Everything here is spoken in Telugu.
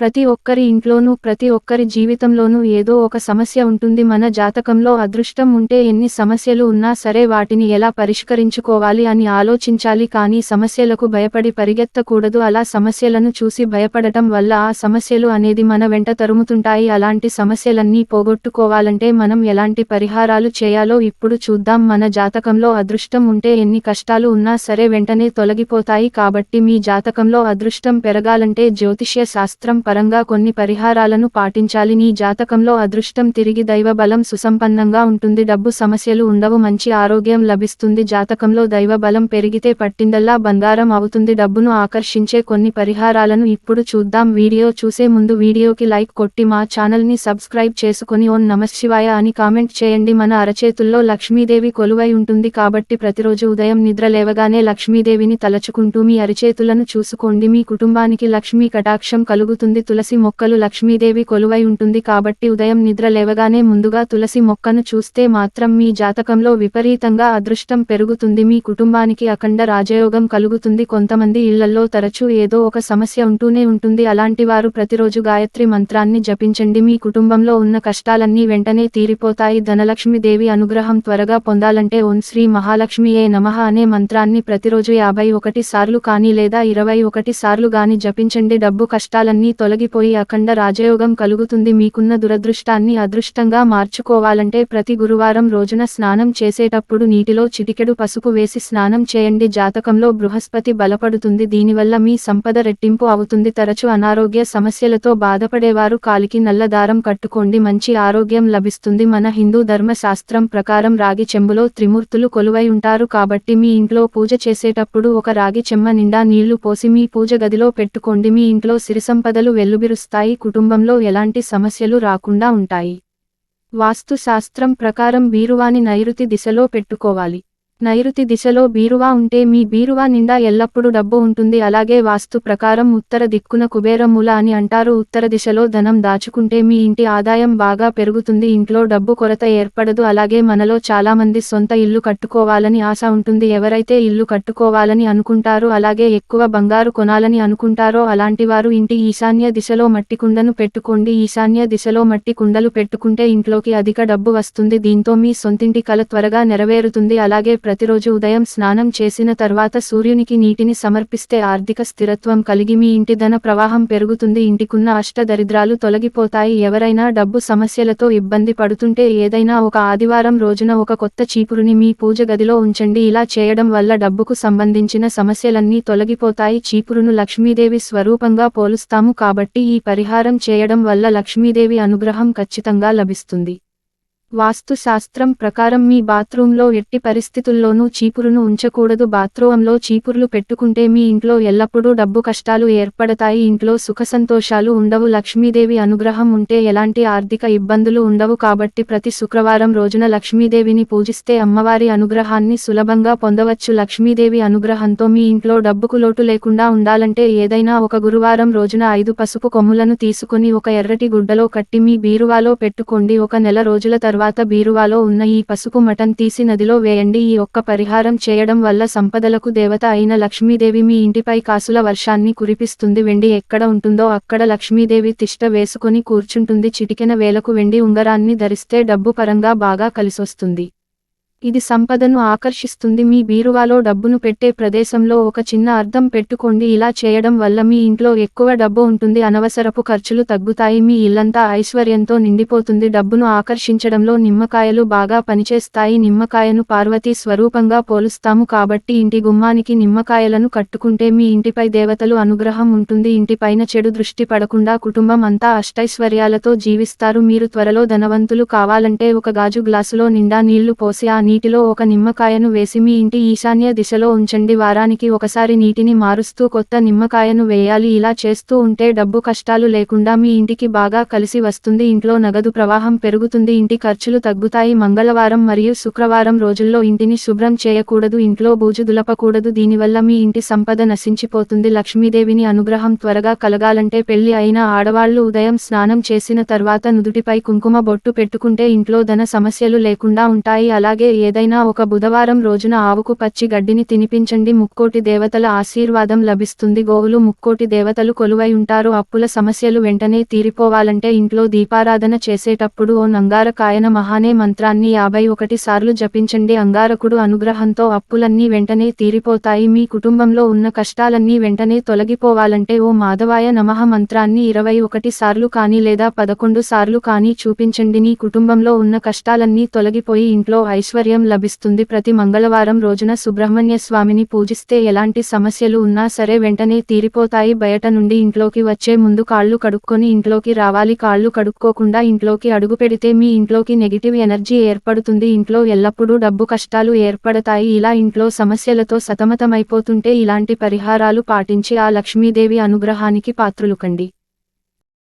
ప్రతి ఒక్కరి ఇంట్లోనూ ప్రతి ఒక్కరి జీవితంలోనూ ఏదో ఒక సమస్య ఉంటుంది. మన జాతకంలో అదృష్టం ఉంటే ఎన్ని సమస్యలు ఉన్నా సరే వాటిని ఎలా పరిష్కరించుకోవాలి అని ఆలోచించాలి. కానీ సమస్యలకు భయపడి పరిగెత్తకూడదు. అలా సమస్యలను చూసి భయపడటం వల్ల ఆ సమస్యలు అనేది మన వెంట తరుముతుంటాయి. అలాంటి సమస్యలన్నీ పోగొట్టుకోవాలంటే మనం ఎలాంటి పరిహారాలు చేయాలో ఇప్పుడు చూద్దాం. మన జాతకంలో అదృష్టం ఉంటే ఎన్ని కష్టాలు ఉన్నా సరే వెంటనే తొలగిపోతాయి. కాబట్టి మీ జాతకంలో అదృష్టం పెరగాలంటే జ్యోతిష్య శాస్త్రం పరంగా కొన్ని పరిహారాలను పాటించాలి. నీ జాతకంలో అదృష్టం తిరిగి దైవ బలం సుసంపన్నంగా ఉంటుంది. డబ్బు సమస్యలు ఉండవు. మంచి ఆరోగ్యం లభిస్తుంది. జాతకంలో దైవ బలం పెరిగితే పట్టిందల్లా బంగారం అవుతుంది. డబ్బును ఆకర్షించే కొన్ని పరిహారాలను ఇప్పుడు చూద్దాం. వీడియో చూసే ముందు వీడియోకి లైక్ కొట్టి మా ఛానల్ని సబ్స్క్రైబ్ చేసుకుని ఓన్ నమశివాయ అని కామెంట్ చేయండి. మన అరచేతుల్లో లక్ష్మీదేవి కొలువై ఉంటుంది కాబట్టి ప్రతిరోజు ఉదయం నిద్ర లేవగానే లక్ష్మీదేవిని తలచుకుంటూ మీ అరిచేతులను చూసుకోండి. మీ కుటుంబానికి లక్ష్మీ కటాక్షం కలుగుతుంది. తులసి మొక్కలు లక్ష్మీదేవి కొలువై ఉంటుంది కాబట్టి ఉదయం నిద్ర లేవగానే ముందుగా తులసి మొక్కను చూస్తే మాత్రం మీ జాతకంలో విపరీతంగా అదృష్టం పెరుగుతుంది. మీ కుటుంబానికి అఖండ రాజయోగం కలుగుతుంది. కొంతమంది ఇళ్ళలో తరచూ ఏదో ఒక సమస్య ఉంటూనే ఉంటుంది. అలాంటి వారు ప్రతిరోజు గాయత్రి మంత్రాన్ని జపించండి. మీ కుటుంబంలో ఉన్న కష్టాలన్నీ వెంటనే తీరిపోతాయి. ధనలక్ష్మీదేవి అనుగ్రహం త్వరగా పొందాలంటే ఓం శ్రీ మహాలక్ష్మియే నమః అనే మంత్రాన్ని ప్రతిరోజు యాభై ఒకటి సార్లు కానీ లేదా ఇరవై ఒకటి సార్లు గాని జపించండి. డబ్బు కష్టాలన్నీ తొలగిపోయి అఖండ రాజయోగం కలుగుతుంది. మీకున్న దురదృష్టాన్ని అదృష్టంగా మార్చుకోవాలంటే ప్రతి గురువారం రోజున స్నానం చేసేటప్పుడు నీటిలో చిటికెడు పసుపు వేసి స్నానం చేయండి. జాతకంలో బృహస్పతి బలపడుతుంది. దీనివల్ల మీ సంపద రెట్టింపు అవుతుంది. తరచు అనారోగ్య సమస్యలతో బాధపడేవారు కాలికి నల్ల దారం కట్టుకోండి. మంచి ఆరోగ్యం లభిస్తుంది. మన హిందూ ధర్మ శాస్త్రం ప్రకారం రాగి చెంబులో త్రిమూర్తులు కొలువై ఉంటారు కాబట్టి మీ ఇంట్లో పూజ చేసేటప్పుడు ఒక రాగి చెమ్మ నిండా నీళ్ళు పోసి మీ పూజ గదిలో పెట్టుకోండి. మీ ఇంట్లో సిరి సంపదలు వెల్లుబిరుస్తాయి కుటుంబంలో ఎలాంటి సమస్యలు రాకుండా ఉంటాయి. వాస్తుశాస్త్రం ప్రకారం బీరువాని నైరుతి దిశలో పెట్టుకోవాలి. నైరుతి దిశలో బీరువా ఉంటే మీ బీరువా నిండా ఎల్లప్పుడూ డబ్బు ఉంటుంది. అలాగే వాస్తు ప్రకారం ఉత్తర దిక్కున కుబేరమూల అని అంటారు. ఉత్తర దిశలో ధనం దాచుకుంటే మీ ఇంటి ఆదాయం బాగా పెరుగుతుంది. ఇంట్లో డబ్బు కొరత ఏర్పడదు. అలాగే మనలో చాలామంది సొంత ఇల్లు కట్టుకోవాలని ఆశ ఉంటుంది. ఎవరైతే ఇల్లు కట్టుకోవాలని అనుకుంటారో అలాగే ఎక్కువ బంగారు కొనాలని అనుకుంటారో అలాంటి వారు ఇంటి ఈశాన్య దిశలో మట్టి కుండను పెట్టుకోండి. ఈశాన్య దిశలో మట్టి కుండలు పెట్టుకుంటే ఇంట్లోకి అధిక డబ్బు వస్తుంది. దీంతో మీ సొంతింటి కల త్వరగా నెరవేరుతుంది. అలాగే ప్రతిరోజు ఉదయం స్నానం చేసిన తర్వాత సూర్యునికి నీటిని సమర్పిస్తే ఆర్థిక స్థిరత్వం కలిగి మీ ఇంటి ధన ప్రవాహం పెరుగుతుంది. ఇంటికున్న అష్ట దరిద్రాలు తొలగిపోతాయి. ఎవరైనా డబ్బు సమస్యలతో ఇబ్బంది పడుతుంటే ఏదైనా ఒక ఆదివారం రోజున ఒక కొత్త చీపురుని మీ పూజ గదిలో ఉంచండి. ఇలా చేయడం వల్ల డబ్బుకు సంబంధించిన సమస్యలన్నీ తొలగిపోతాయి. చీపురును లక్ష్మీదేవి స్వరూపంగా పోలుస్తాము కాబట్టి ఈ పరిహారం చేయడం వల్ల లక్ష్మీదేవి అనుగ్రహం ఖచ్చితంగా లభిస్తుంది. వాస్తుశాస్త్రం ప్రకారం మీ బాత్రూంలో ఎట్టి పరిస్థితుల్లోనూ చీపురును ఉంచకూడదు. బాత్రూంలో చీపుర్లు పెట్టుకుంటే మీ ఇంట్లో ఎల్లప్పుడూ డబ్బు కష్టాలు ఏర్పడతాయి. ఇంట్లో సుఖ సంతోషాలు ఉండవు. లక్ష్మీదేవి అనుగ్రహం ఉంటే ఎలాంటి ఆర్థిక ఇబ్బందులు ఉండవు. కాబట్టి ప్రతి శుక్రవారం రోజున లక్ష్మీదేవిని పూజిస్తే అమ్మవారి అనుగ్రహాన్ని సులభంగా పొందవచ్చు. లక్ష్మీదేవి అనుగ్రహంతో మీ ఇంట్లో డబ్బుకు లోటు లేకుండా ఉండాలంటే ఏదైనా ఒక గురువారం రోజున ఐదు పసుపు కొమ్ములను తీసుకుని ఒక ఎర్రటి గుడ్డలో కట్టి మీ బీరువాలో పెట్టుకోండి. ఒక నెల రోజుల తర్వాత బీరువాలో ఉన్న ఈ పసుపు మటన్ తీసి నదిలో వేయండి. ఈ ఒక్క పరిహారం చేయడం వల్ల సంపదలకు దేవత అయిన లక్ష్మీదేవి మీ ఇంటిపై కాసుల వర్షాన్ని కురిపిస్తుంది. వెండి ఎక్కడ ఉంటుందో అక్కడ లక్ష్మీదేవి తిష్ట వేసుకుని కూర్చుంటుంది. చిటికెన వేలకు వెండి ఉంగరాన్ని ధరిస్తే డబ్బు పరంగా బాగా కలిసొస్తుంది. ఇది సంపదను ఆకర్షిస్తుంది. మీ బీరువాలో డబ్బును పెట్టే ప్రదేశంలో ఒక చిన్న అర్థం పెట్టుకోండి. ఇలా చేయడం వల్ల మీ ఇంట్లో ఎక్కువ డబ్బు ఉంటుంది. అనవసరపు ఖర్చులు తగ్గుతాయి. మీ ఇల్లంతా ఐశ్వర్యంతో నిండిపోతుంది. డబ్బును ఆకర్షించడంలో నిమ్మకాయలు బాగా పనిచేస్తాయి. నిమ్మకాయను పార్వతీ స్వరూపంగా పోలుస్తాము కాబట్టి ఇంటి గుమ్మానికి నిమ్మకాయలను కట్టుకుంటే మీ ఇంటిపై దేవతలు అనుగ్రహం ఉంటుంది. ఇంటిపైన చెడు దృష్టి పడకుండా కుటుంబం అంతా అష్టైశ్వర్యాలతో జీవిస్తారు. మీరు త్వరలో ధనవంతులు కావాలంటే ఒక గాజు గ్లాసులో నిండా నీళ్ళు పోసి ఆ నీటిలో ఒక నిమ్మకాయను వేసి మీ ఇంటి ఈశాన్య దిశలో ఉంచండి. వారానికి ఒకసారి నీటిని మారుస్తూ కొత్త నిమ్మకాయను వేయాలి. ఇలా చేస్తూ ఉంటే డబ్బు కష్టాలు లేకుండా మీ ఇంటికి బాగా కలిసి వస్తుంది. ఇంట్లో నగదు ప్రవాహం పెరుగుతుంది. ఇంటి ఖర్చులు తగ్గుతాయి. మంగళవారం మరియు శుక్రవారం రోజుల్లో ఇంటిని శుభ్రం చేయకూడదు. ఇంట్లో బూజు దులపకూడదు. దీనివల్ల మీ ఇంటి సంపద నశించిపోతుంది. లక్ష్మీదేవిని అనుగ్రహం త్వరగా కలగాలంటే పెళ్ళి అయిన ఆడవాళ్ళు ఉదయం స్నానం చేసిన తర్వాత నుదుటిపై కుంకుమ బొట్టు పెట్టుకుంటే ఇంట్లో ధన సమస్యలు లేకుండా ఉంటాయి. అలాగే ఏదైనా ఒక బుధవారం రోజున ఆవుకు పచ్చి గడ్డిని తినిపించండి. ముక్కోటి దేవతల ఆశీర్వాదం లభిస్తుంది. గోవులు ముక్కోటి దేవతలు కొలువై ఉంటారు. అప్పుల సమస్యలు వెంటనే తీరిపోవాలంటే ఇంట్లో దీపారాధన చేసేటప్పుడు ఓ నంగారకాయన మహానే మంత్రాన్ని యాభై ఒకటి సార్లు జపించండి. అంగారకుడు అనుగ్రహంతో అప్పులన్నీ వెంటనే తీరిపోతాయి. మీ కుటుంబంలో ఉన్న కష్టాలన్నీ వెంటనే తొలగిపోవాలంటే ఓ మాధవాయ నమః మంత్రాన్ని ఇరవై ఒకటి సార్లు కానీ లేదా పదకొండు సార్లు కానీ చూపించండి. నీ కుటుంబంలో ఉన్న కష్టాలన్నీ తొలగిపోయి ఇంట్లో ఐశ్వర్య లభిస్తుంది. ప్రతి మంగళవారం రోజున సుబ్రహ్మణ్య స్వామిని పూజిస్తే ఎలాంటి సమస్యలు ఉన్నా సరే వెంటనే తీరిపోతాయి. బయట నుండి ఇంట్లోకి వచ్చే ముందు కాళ్ళు కడుక్కొని ఇంట్లోకి రావాలి. కాళ్ళు కడుక్కోకుండా ఇంట్లోకి అడుగు పెడితే మీ ఇంట్లోకి నెగిటివ్ ఎనర్జీ ఏర్పడుతుంది. ఇంట్లో ఎల్లప్పుడూ డబ్బు కష్టాలు ఏర్పడతాయి. ఇలా ఇంట్లో సమస్యలతో సతమతమైపోతుంటే ఇలాంటి పరిహారాలు పాటించి ఆ లక్ష్మీదేవి అనుగ్రహానికి పాత్రులుకండి.